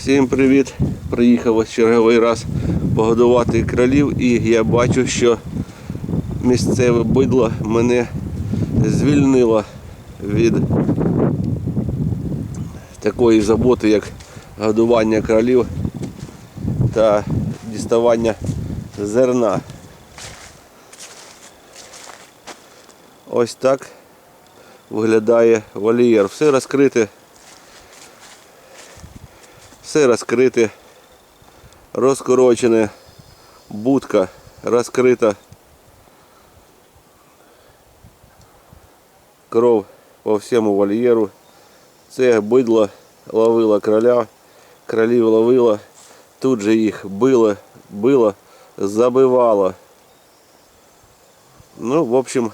Всім привіт! Приїхав ось черговий раз погодувати кролів і я бачу, що місцеве бидло мене звільнило від такої заботи, як годування кролів та діставання зерна. Ось так виглядає вольєр. Все розкрите все розкрите, розкорочене, будка розкрита. Кров по всьому вольєру. Це бидло ловило кроля, кролів ловило, тут же їх било, било, забивало. Ну, в общем,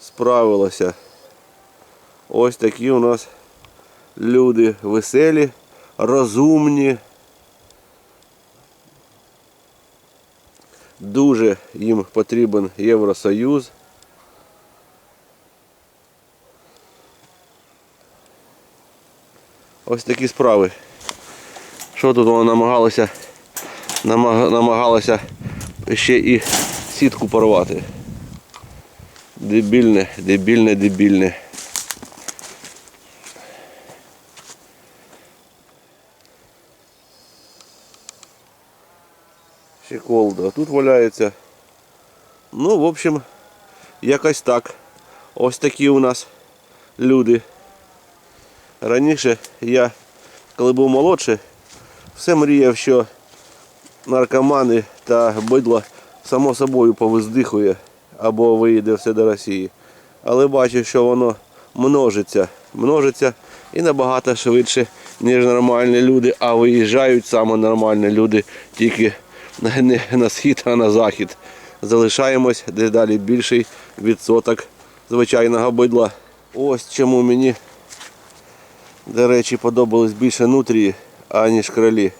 справилося. Ось такі у нас люди веселі розумні. Дуже їм потрібен Євросоюз. Ось такі справи. Що тут вона намагалася намаг- намагалася ще і сітку порвати. Дебільне, дебільне, дебільне. Щеколда. Тут валяється. Ну, в общем, якось так. Ось такі у нас люди. Раніше я, коли був молодший, все мріяв, що наркомани та бидло само собою повиздихує або виїде все до Росії. Але бачу, що воно множиться, множиться і набагато швидше, ніж нормальні люди, а виїжджають саме нормальні люди тільки не на схід, а на захід. Залишаємось дедалі більший відсоток звичайного бидла. Ось чому мені, до речі, подобались більше нутрії, аніж кролі.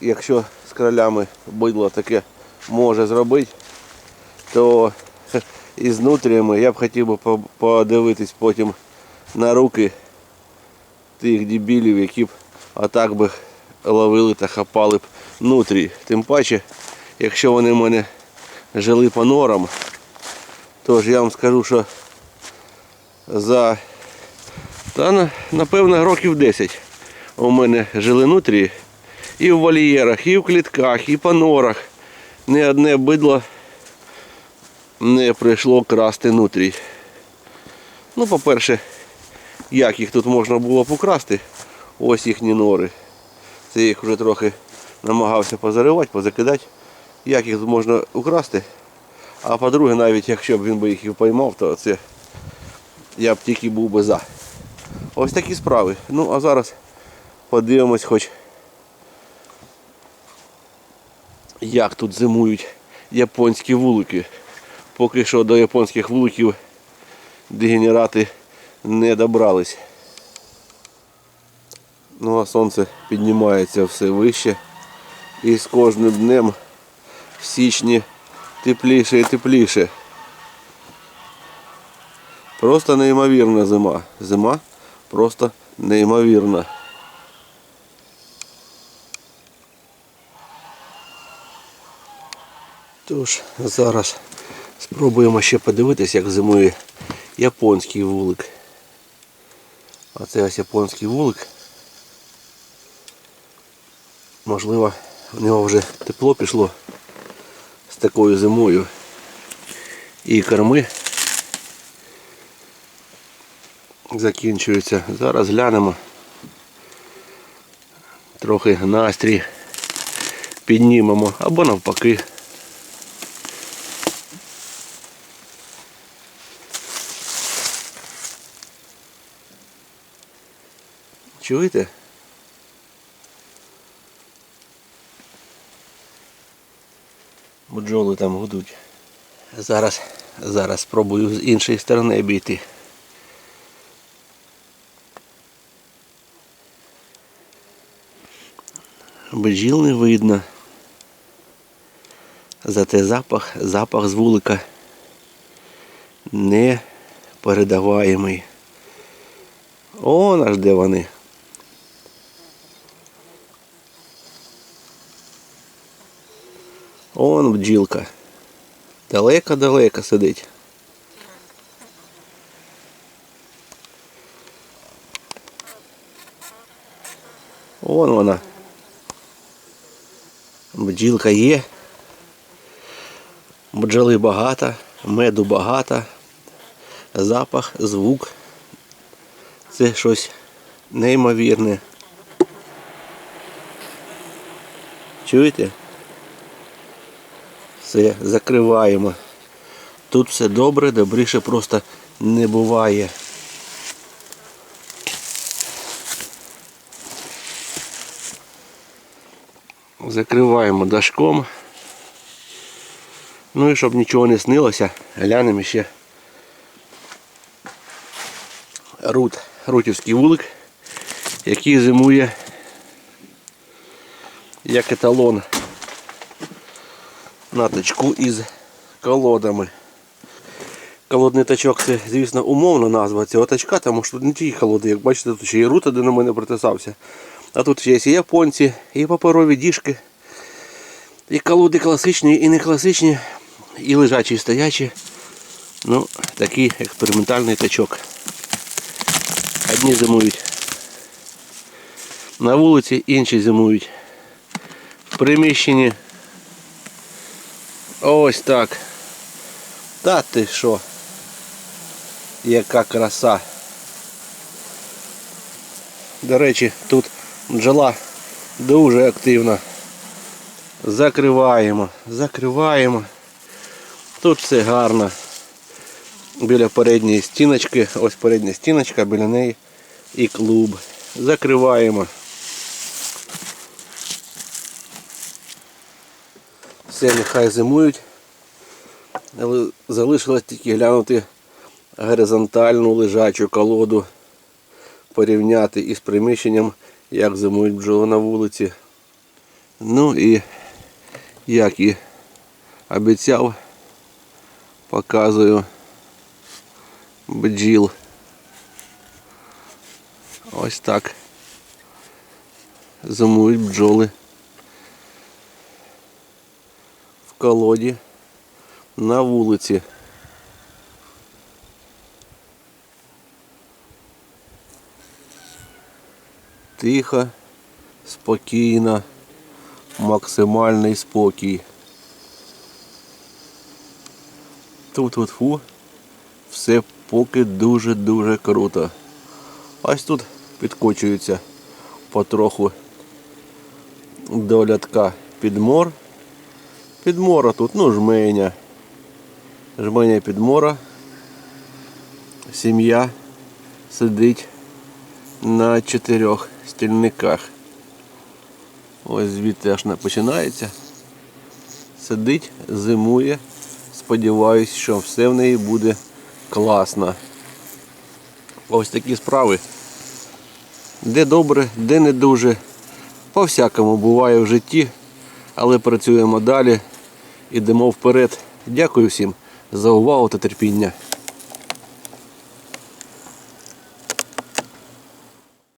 Якщо з кролями бидло таке може зробити, то із нутріями я б хотів би подивитись потім на руки тих дебілів, які б отак би ловили та хапали б нутрі. Тим паче, якщо вони в мене жили по норам, то ж я вам скажу, що за та, напевно років 10 у мене жили нутрі і в вольєрах, і в клітках, і по норах. Ні одне бидло не прийшло красти нутрій. Ну, по-перше, як їх тут можна було б украсти, ось їхні нори. Це їх вже трохи намагався позаривати, позакидати. Як їх можна украсти? А по-друге, навіть якщо б він би їх і поймав, то це я б тільки був би за. Ось такі справи. Ну а зараз подивимось хоч як тут зимують японські вулики. Поки що до японських вуликів дегенерати не добрались. Ну а сонце піднімається все вище. І з кожним днем в січні тепліше і тепліше. Просто неймовірна зима. Зима просто неймовірна. Тож, зараз спробуємо ще подивитись, як зимує японський вулик. А це ось японський вулик. Можливо, в нього вже тепло пішло з такою зимою. І корми закінчуються. Зараз глянемо. Трохи настрій піднімемо або навпаки. Чуєте? Бджоли там гудуть. Зараз, зараз спробую з іншої сторони обійти. Бджіл не видно. Зате запах, запах з вулика не передаваємий. О, аж де вони. Он бджілка. Далеко-далеко сидить. Вон вона. Бджілка є. Бджоли багато, меду багато, запах, звук. Це щось неймовірне. Чуєте? Все, закриваємо. Тут все добре, добріше просто не буває. Закриваємо дашком. Ну і щоб нічого не снилося, глянемо ще рут, рутівський вулик, який зимує як еталон на тачку із колодами. Колодний тачок це, звісно, умовна назва цього тачка, тому що тут не тільки колоди, як бачите, тут ще і рута, де на мене притисався. А тут ще є і японці, і паперові діжки, і колоди класичні, і не класичні, і лежачі, і стоячі. Ну, такий експериментальний тачок. Одні зимують на вулиці, інші зимують в приміщенні. Ось так. Та ти що? Яка краса. До речі, тут бджола дуже активна. Закриваємо, закриваємо. Тут все гарно. Біля передньої стіночки, ось передня стіночка, біля неї і клуб. Закриваємо. Все нехай зимують. Але залишилось тільки глянути горизонтальну лежачу колоду, порівняти із приміщенням, як зимують бджоли на вулиці. Ну і як і обіцяв, показую бджіл. Ось так. Зимують бджоли в колоді на вулиці. Тихо, спокійно, максимальний спокій. Тут от фу, все поки дуже-дуже круто. Ось тут підкочується потроху до лятка підмор. Підмора тут, ну, жменя. Жменя підмора. Сім'я сидить на чотирьох стільниках. Ось звідти аж починається. Сидить, зимує. Сподіваюсь, що все в неї буде класно. Ось такі справи. Де добре, де не дуже. По всякому буває в житті, але працюємо далі. Ідемо вперед. Дякую всім за увагу та терпіння.